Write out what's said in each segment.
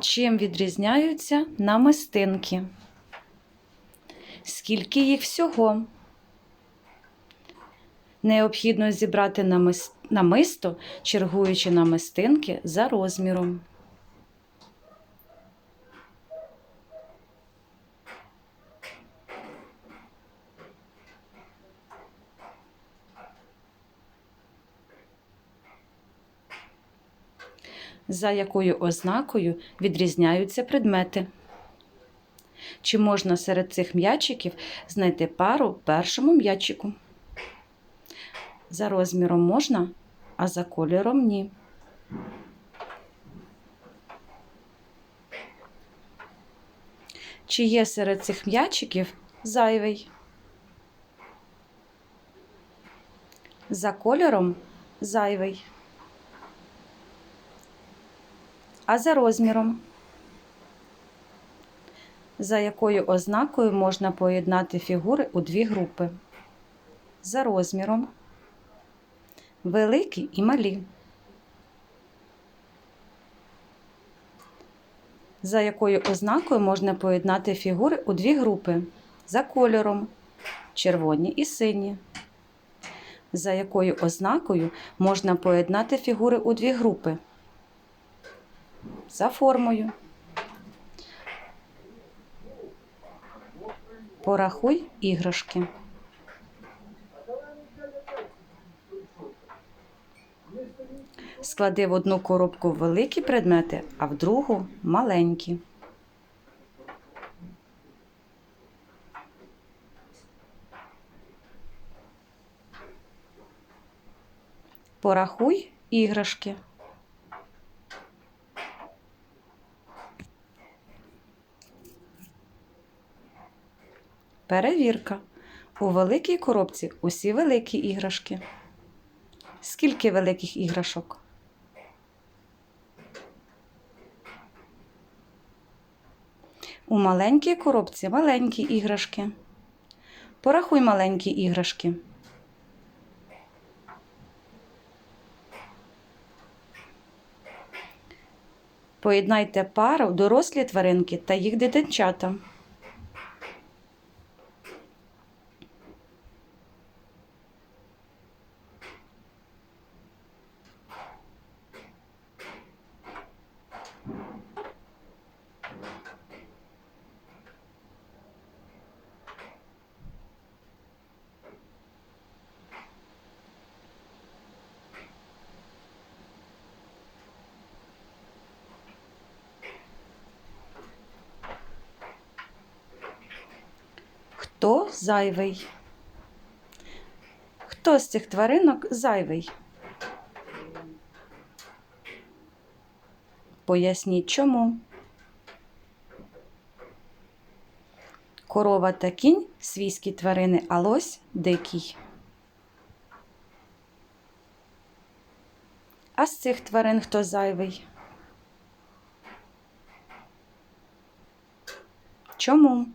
Чим відрізняються намистинки? Скільки їх всього? Необхідно зібрати намисто, чергуючи намистинки за розміром. За якою ознакою відрізняються предмети? Чи можна серед цих м'ячиків знайти пару першому м'ячику? За розміром можна, а за кольором ні. Чи є серед цих м'ячиків зайвий? За кольором зайвий. А за розміром? За якою ознакою можна поєднати фігури у дві групи? За розміром. Великі і малі. За якою ознакою можна поєднати фігури у дві групи? За кольором. Червоні і сині. За якою ознакою можна поєднати фігури у дві групи? За формою. Порахуй іграшки. Склади в одну коробку великі предмети, а в другу маленькі. Порахуй іграшки. Перевірка. У великій коробці усі великі іграшки. Скільки великих іграшок? У маленькій коробці маленькі іграшки. Порахуй маленькі іграшки. Поєднайте пару дорослі тваринки та їх дитинчата. Хто зайвий? Хто з цих тваринок зайвий? Поясніть чому. Корова та кінь свійські тварини, а лось дикий. А з цих тварин хто зайвий? Чому?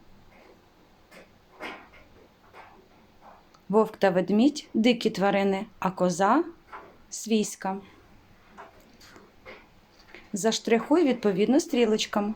Вовк та ведмідь дикі тварини, а коза свійська. Заштрихуй відповідно стрілочкам.